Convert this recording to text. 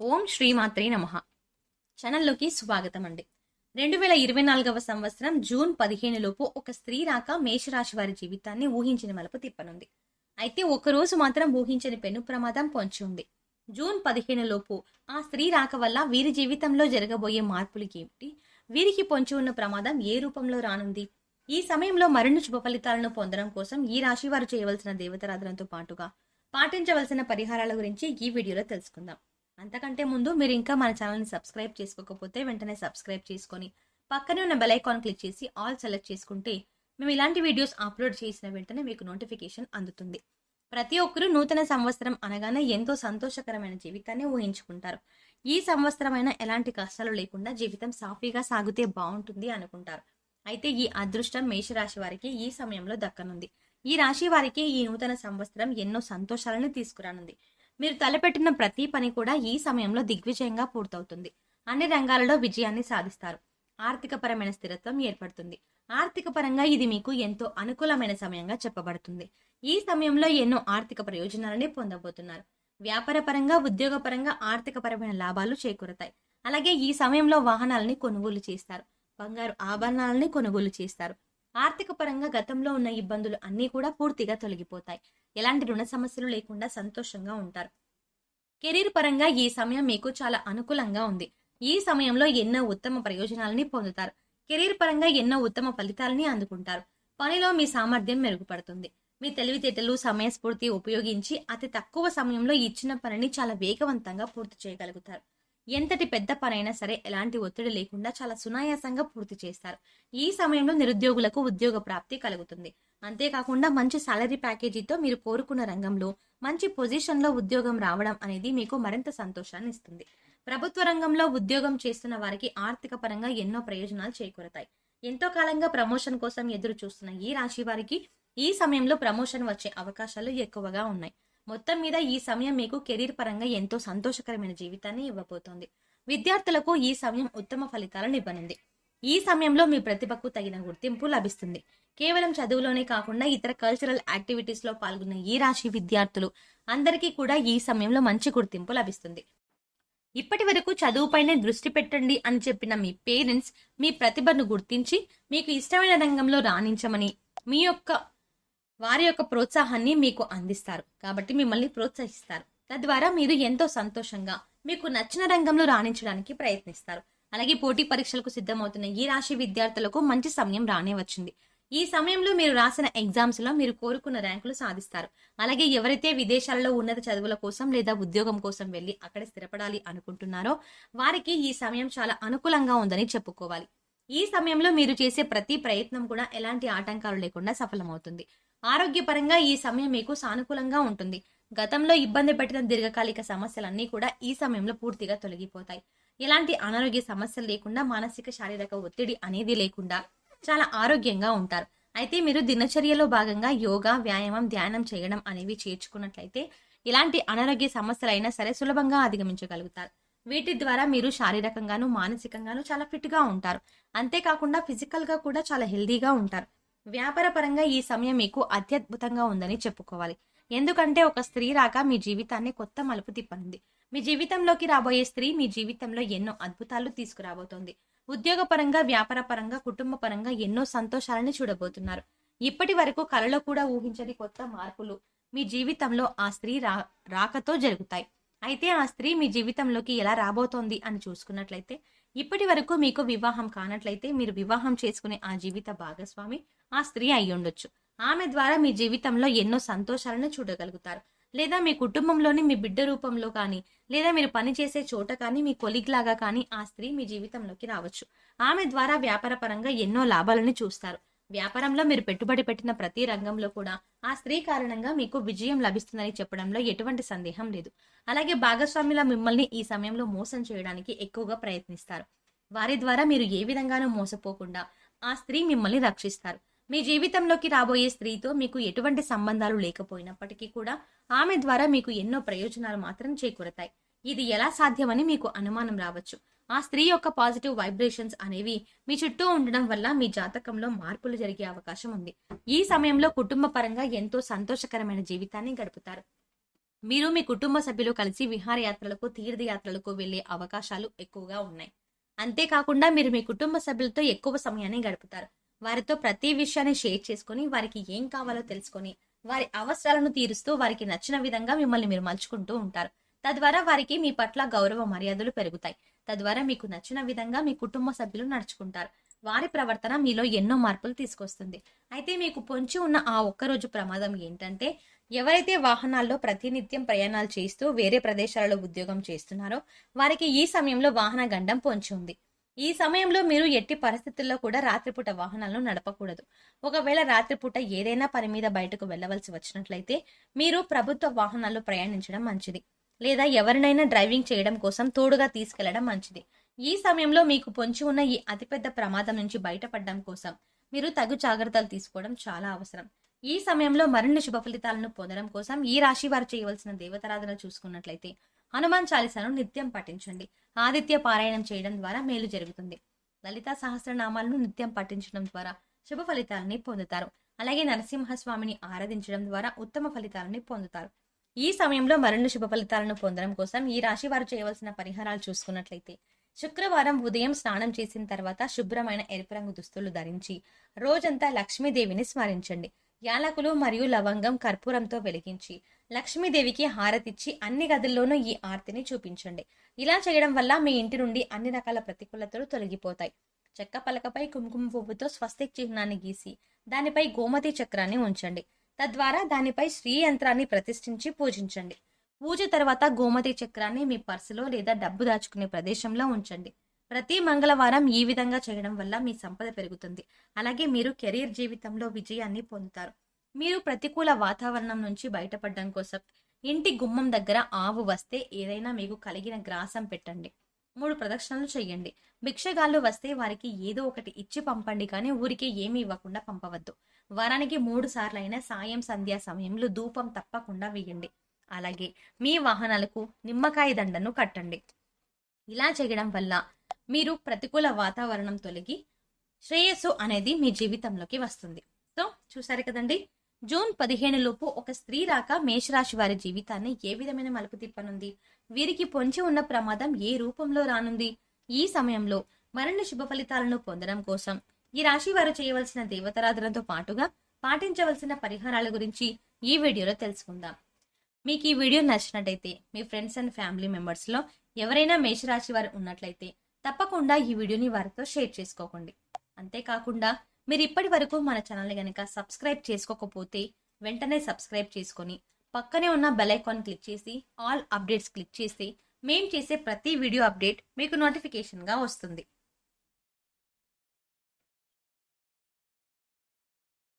ఓం శ్రీమాత్రే నమ. ఛానల్లోకి స్వాగతం అండి రెండు వేల ఇరవై నాలుగవ సంవత్సరం జూన్ పదిహేను లోపు ఒక స్త్రీ రాక మేషరాశి వారి జీవితాన్ని ఊహించిన మలుపు తిప్పనుంది. అయితే ఒకరోజు మాత్రం ఊహించని పెను ప్రమాదం పొంచి ఉంది. జూన్ పదిహేను లోపు ఆ స్త్రీ రాక వల్ల వీరి జీవితంలో జరగబోయే మార్పులు ఏమిటి? వీరికి పొంచి ఉన్న ప్రమాదం ఏ రూపంలో రానుంది? ఈ సమయంలో మరిన్ని శుభ ఫలితాలను పొందడం కోసం ఈ రాశి వారు చేయవలసిన దేవతారాధనతో పాటుగా పాటించవలసిన పరిహారాల గురించి ఈ వీడియోలో తెలుసుకుందాం. అంతకంటే ముందు మీరు ఇంకా మన ఛానల్ని సబ్స్క్రైబ్ చేసుకోకపోతే వెంటనే సబ్స్క్రైబ్ చేసుకొని పక్కనే ఉన్న బెల్ ఐకాన్ క్లిక్ చేసి ఆల్ సెలెక్ట్ చేసుకుంటే మేము ఇలాంటి వీడియోస్ అప్లోడ్ చేసిన వెంటనే మీకు నోటిఫికేషన్ అందుతుంది. ప్రతి ఒక్కరూ నూతన సంవత్సరం అనగానే ఎంతో సంతోషకరమైన జీవితాన్ని ఊహించుకుంటారు. ఈ సంవత్సరమైన ఎలాంటి కష్టాలు లేకుండా జీవితం సాఫీగా సాగితే బాగుంటుంది అనుకుంటారు. అయితే ఈ అదృష్టం మేషరాశి వారికి ఈ సమయంలో దక్కనుంది. ఈ రాశి వారికి ఈ నూతన సంవత్సరం ఎన్నో సంతోషాలను తీసుకురానుంది. మీరు తలపెట్టిన ప్రతి పని కూడా ఈ సమయంలో దిగ్విజయంగా పూర్తవుతుంది. అన్ని రంగాలలో విజయాన్ని సాధిస్తారు. ఆర్థికపరమైన స్థిరత్వం ఏర్పడుతుంది. ఆర్థిక పరంగా ఇది మీకు ఎంతో అనుకూలమైన సమయంగా చెప్పబడుతుంది. ఈ సమయంలో ఎన్నో ఆర్థిక ప్రయోజనాలని పొందబోతున్నారు. వ్యాపార పరంగా ఉద్యోగ పరంగా ఆర్థిక పరమైన లాభాలు చేకూరతాయి. అలాగే ఈ సమయంలో వాహనాలని కొనుగోలు చేస్తారు. బంగారు ఆభరణాలని కొనుగోలు చేస్తారు. ఆర్థిక పరంగా గతంలో ఉన్న ఇబ్బందులు అన్నీ కూడా పూర్తిగా తొలగిపోతాయి. ఎలాంటి రుణ సమస్యలు లేకుండా సంతోషంగా ఉంటారు. కెరీర్ పరంగా ఈ సమయం మీకు చాలా అనుకూలంగా ఉంది. ఈ సమయంలో ఎన్నో ఉత్తమ ప్రయోజనాలని పొందుతారు. కెరీర్ పరంగా ఎన్నో ఉత్తమ ఫలితాలని అందుకుంటారు. పనిలో మీ సామర్థ్యం మెరుగుపడుతుంది. మీ తెలివితేటలు సమయస్ఫూర్తి ఉపయోగించి అతి తక్కువ సమయంలో ఇచ్చిన పనిని చాలా వేగవంతంగా పూర్తి చేయగలుగుతారు. ఎంతటి పెద్ద పనైనా సరే ఎలాంటి ఒత్తిడి లేకుండా చాలా సునాయాసంగా పూర్తి చేస్తారు. ఈ సమయంలో నిరుద్యోగులకు ఉద్యోగ ప్రాప్తి కలుగుతుంది. అంతేకాకుండా మంచి సాలరీ ప్యాకేజీతో మీరు కోరుకున్న రంగంలో మంచి పొజిషన్లో ఉద్యోగం రావడం అనేది మీకు మరింత సంతోషాన్ని ఇస్తుంది. ప్రభుత్వ రంగంలో ఉద్యోగం చేస్తున్న వారికి ఆర్థిక పరంగా ఎన్నో ప్రయోజనాలు చేకూరతాయి. ఎంతో కాలంగా ప్రమోషన్ కోసం ఎదురు చూస్తున్న ఈ రాశి వారికి ఈ సమయంలో ప్రమోషన్ వచ్చే అవకాశాలు ఎక్కువగా ఉన్నాయి. మొత్తం మీద ఈ సమయం మీకు కెరీర్ పరంగా ఎంతో సంతోషకరమైన జీవితాన్ని ఇవ్వబోతోంది. విద్యార్థులకు ఈ సమయం ఉత్తమ ఫలితాలను ఇవ్వనుంది. ఈ సమయంలో మీ ప్రతిభకు తగిన గుర్తింపు లభిస్తుంది. కేవలం చదువులోనే కాకుండా ఇతర కల్చరల్ యాక్టివిటీస్లో పాల్గొన్న ఈ రాశి విద్యార్థులు అందరికీ కూడా ఈ సమయంలో మంచి గుర్తింపు లభిస్తుంది. ఇప్పటి వరకు చదువుపైనే దృష్టి పెట్టండి అని చెప్పిన మీ పేరెంట్స్ మీ ప్రతిభను గుర్తించి మీకు ఇష్టమైన రంగంలో రాణించమని మీ యొక్క వారి యొక్క ప్రోత్సాహాన్ని మీకు అందిస్తారు. కాబట్టి మిమ్మల్ని ప్రోత్సహిస్తారు. తద్వారా మీరు ఎంతో సంతోషంగా మీకు నచ్చిన రంగంలో రాణించడానికి ప్రయత్నిస్తారు. అలాగే పోటీ పరీక్షలకు సిద్ధమవుతున్న ఈ రాశి విద్యార్థులకు మంచి సమయం రానే వచ్చింది ఈ సమయంలో మీరు రాసిన ఎగ్జామ్స్లో మీరు కోరుకున్న ర్యాంకులు సాధిస్తారు. అలాగే ఎవరైతే విదేశాలలో ఉన్నత చదువుల కోసం లేదా ఉద్యోగం కోసం వెళ్ళి అక్కడ స్థిరపడాలి అనుకుంటున్నారో వారికి ఈ సమయం చాలా అనుకూలంగా ఉందని చెప్పుకోవాలి. ఈ సమయంలో మీరు చేసే ప్రతి ప్రయత్నం కూడా ఎలాంటి ఆటంకాలు లేకుండా సఫలమవుతుంది. ఆరోగ్యపరంగా ఈ సమయం మీకు సానుకూలంగా ఉంటుంది. గతంలో ఇబ్బంది పెట్టిన దీర్ఘకాలిక సమస్యలన్నీ కూడా ఈ సమయంలో పూర్తిగా తొలగిపోతాయి. ఎలాంటి అనారోగ్య సమస్యలు లేకుండా మానసిక శారీరక ఒత్తిడి అనేది లేకుండా చాలా ఆరోగ్యంగా ఉంటారు. అయితే మీరు దినచర్యలో భాగంగా యోగా వ్యాయామం ధ్యానం చేయడం అనేవి చేర్చుకున్నట్లయితే ఎలాంటి అనారోగ్య సమస్యలైనా సరే సులభంగా అధిగమించగలుగుతారు. వీటి ద్వారా మీరు శారీరకంగాను మానసికంగాను చాలా ఫిట్గా ఉంటారు. అంతేకాకుండా ఫిజికల్గా కూడా చాలా హెల్దీగా ఉంటారు. వ్యాపారపరంగా ఈ సమయం మీకు అత్యద్భుతంగా ఉందని చెప్పుకోవాలి. ఎందుకంటే ఒక స్త్రీ రాక మీ జీవితాన్ని కొత్త మలుపు తిప్పనుంది. మీ జీవితంలోకి రాబోయే స్త్రీ మీ జీవితంలో ఎన్నో అద్భుతాలు తీసుకురాబోతోంది. ఉద్యోగపరంగా వ్యాపారపరంగా కుటుంబ పరంగా ఎన్నో సంతోషాలను చూడబోతున్నారు. ఇప్పటి వరకు కలలో కూడా ఊహించని కొత్త మార్పులు మీ జీవితంలో ఆ స్త్రీ రా రాకతో జరుగుతాయి. అయితే ఆ స్త్రీ మీ జీవితంలోకి ఎలా రాబోతోంది అని చూసుకున్నట్లయితే ఇప్పటి వరకు మీకు వివాహం కానట్లయితే మీరు వివాహం చేసుకునే ఆ జీవిత భాగస్వామి ఆ స్త్రీ అయి ఉండొచ్చు. ఆమె ద్వారా మీ జీవితంలో ఎన్నో సంతోషాలను చూడగలుగుతారు. లేదా మీ కుటుంబంలోని మీ బిడ్డ రూపంలో కానీ లేదా మీరు పనిచేసే చోట కానీ మీ కొలిగ్ లాగా కానీ ఆ స్త్రీ మీ జీవితంలోకి రావచ్చు. ఆమె ద్వారా వ్యాపార పరంగా ఎన్నో లాభాలను చూస్తారు. వ్యాపారంలో మీరు పెట్టుబడి పెట్టిన ప్రతి రంగంలో కూడా ఆ స్త్రీ కారణంగా మీకు విజయం లభిస్తుందని చెప్పడంలో ఎటువంటి సందేహం లేదు. అలాగే భాగస్వాముల మిమ్మల్ని ఈ సమయంలో మోసం చేయడానికి ఎక్కువగా ప్రయత్నిస్తారు. వారి ద్వారా మీరు ఏ విధంగానూ మోసపోకుండా ఆ స్త్రీ మిమ్మల్ని రక్షిస్తారు. మీ జీవితంలోకి రాబోయే స్త్రీతో మీకు ఎటువంటి సంబంధాలు లేకపోయినప్పటికీ కూడా ఆమె ద్వారా మీకు ఎన్నో ప్రయోజనాలు మాత్రం చేకూరతాయి. ఇది ఎలా సాధ్యమని మీకు అనుమానం రావచ్చు. ఆ స్త్రీ యొక్క పాజిటివ్ వైబ్రేషన్స్ అనేవి మీ చుట్టూ ఉండడం వల్ల మీ జాతకంలో మార్పులు జరిగే అవకాశం ఉంది. ఈ సమయంలో కుటుంబ పరంగా ఎంతో సంతోషకరమైన జీవితాన్ని గడుపుతారు. మీరు మీ కుటుంబ సభ్యులు కలిసి విహారయాత్రలకు తీర్థయాత్రలకు వెళ్ళే అవకాశాలు ఎక్కువగా ఉన్నాయి. అంతేకాకుండా మీరు మీ కుటుంబ సభ్యులతో ఎక్కువ సమయాన్ని గడుపుతారు. వారితో ప్రతి విషయాన్ని షేర్ చేసుకొని వారికి ఏం కావాలో తెలుసుకొని వారి అవసరాలను తీరుస్తూ వారికి నచ్చిన విధంగా మిమ్మల్ని మీరు మలుచుకుంటూ ఉంటారు. తద్వారా వారికి మీ పట్ల గౌరవ మర్యాదలు పెరుగుతాయి. తద్వారా మీకు నచ్చిన విధంగా మీ కుటుంబ సభ్యులు నడుచుకుంటారు. వారి ప్రవర్తన మీలో ఎన్నో మార్పులు తీసుకొస్తుంది. అయితే మీకు పొంచి ఉన్న ఆ ఒక్కరోజు ప్రమాదం ఏంటంటే ఎవరైతే వాహనాల్లో ప్రతినిత్యం ప్రయాణాలు చేస్తూ వేరే ప్రదేశాలలో ఉద్యోగం చేస్తున్నారో వారికి ఈ సమయంలో వాహన గండం పొంచి ఉంది. ఈ సమయంలో మీరు ఎట్టి పరిస్థితుల్లో కూడా రాత్రిపూట వాహనాలను నడపకూడదు. ఒకవేళ రాత్రిపూట ఏదైనా పని మీద బయటకు వెళ్ళవలసి వచ్చినట్లయితే మీరు ప్రభుత్వ వాహనాల్లో ప్రయాణించడం మంచిది. లేదా ఎవరినైనా డ్రైవింగ్ చేయడం కోసం తోడుగా తీసుకెళ్ళడం మంచిది. ఈ సమయంలో మీకు పొంచి ఉన్న ఈ అతిపెద్ద ప్రమాదం నుంచి బయటపడడం కోసం మీరు తగు జాగ్రత్తలు తీసుకోవడం చాలా అవసరం. ఈ సమయంలో మరిన్ని శుభ ఫలితాలను పొందడం కోసం ఈ రాశి వారు చేయవలసిన దేవతారాధన చూసుకున్నట్లయితే హనుమాన్ చాలీసాను నిత్యం పఠించండి. ఆదిత్య పారాయణం చేయడం ద్వారా మేలు జరుగుతుంది. లలితా సహస్రనామాలను నిత్యం పఠించడం ద్వారా శుభ ఫలితాలని పొందుతారు. అలాగే నరసింహస్వామిని ఆరాధించడం ద్వారా ఉత్తమ ఫలితాలని పొందుతారు. ఈ సమయంలో మరిన్ని శుభ ఫలితాలను పొందడం కోసం ఈ రాశి వారు చేయవలసిన పరిహారాలు చూసుకున్నట్లయితే శుక్రవారం ఉదయం స్నానం చేసిన తర్వాత శుభ్రమైన ఎరుపు రంగు దుస్తులు ధరించి రోజంతా లక్ష్మీదేవిని స్మరించండి. యాలకులు మరియు లవంగం కర్పూరంతో వెలిగించి లక్ష్మీదేవికి హారతిచ్చి అన్ని గదుల్లోనూ ఈ ఆర్తిని చూపించండి. ఇలా చేయడం వల్ల మీ ఇంటి నుండి అన్ని రకాల ప్రతికూలతలు తొలగిపోతాయి. చెక్క పలకపై కుంకుమ పువ్వుతో స్వస్తిక్ చిహ్నాన్ని గీసి దానిపై గోమతి చక్రాన్ని ఉంచండి. తద్వారా దానిపై శ్రీ యంత్రాన్ని ప్రతిష్ఠించి పూజించండి. పూజ తర్వాత గోమతి చక్రాన్ని మీ పర్సులో లేదా డబ్బు దాచుకునే ప్రదేశంలో ఉంచండి. ప్రతి మంగళవారం ఈ విధంగా చేయడం వల్ల మీ సంపద పెరుగుతుంది. అలాగే మీరు కెరీర్ జీవితంలో విజయాన్ని పొందుతారు. మీరు ప్రతికూల వాతావరణం నుంచి బయటపడడం కోసం ఇంటి గుమ్మం దగ్గర ఆవు వస్తే ఏదైనా మీకు కలిగిన గ్రాసం పెట్టండి. మూడు ప్రదక్షిణలు చేయండి భిక్షగాళ్ళు వస్తే వారికి ఏదో ఒకటి ఇచ్చి పంపండి కానీ ఊరికే ఏమీ ఇవ్వకుండా పంపవద్దు. వారానికి మూడు సార్లైనా సాయం సంధ్యా సమయంలో ధూపం తప్పకుండా వేయండి. అలాగే మీ వాహనాలకు నిమ్మకాయ దండను కట్టండి. ఇలా చేయడం వల్ల మీరు ప్రతికూల వాతావరణం తొలగి శ్రేయస్సు అనేది మీ జీవితంలోకి వస్తుంది. సో చూసారు కదండి? జూన్ పదిహేను లోపు ఒక స్త్రీ రాక మేషరాశి వారి జీవితాన్ని ఏ విధమైన మలుపు తిప్పనుంది? వీరికి పొంచి ఉన్న ప్రమాదం ఏ రూపంలో రానుంది? ఈ సమయంలో మరిన్ని శుభ ఫలితాలను పొందడం కోసం ఈ రాశి వారు చేయవలసిన దేవతారాధనతో పాటుగా పాటించవలసిన పరిహారాల గురించి ఈ వీడియోలో తెలుసుకుందాం. మీకు ఈ వీడియో నచ్చినట్టయితే మీ ఫ్రెండ్స్ అండ్ ఫ్యామిలీ మెంబర్స్లో ఎవరైనా మేషరాశి వారు ఉన్నట్లయితే తప్పకుండా ఈ వీడియోని వారితో షేర్ చేసుకోకండి. అంతేకాకుండా మీరు ఇప్పటి వరకు మన ఛానల్ని కనుక సబ్స్క్రైబ్ చేసుకోకపోతే వెంటనే సబ్స్క్రైబ్ చేసుకొని పక్కనే ఉన్న బెల్ ఐకాన్ క్లిక్ చేసి ఆల్ అప్డేట్స్ క్లిక్ చేసి మేము చేసే ప్రతి వీడియో అప్డేట్ మీకు నోటిఫికేషన్గా వస్తుంది.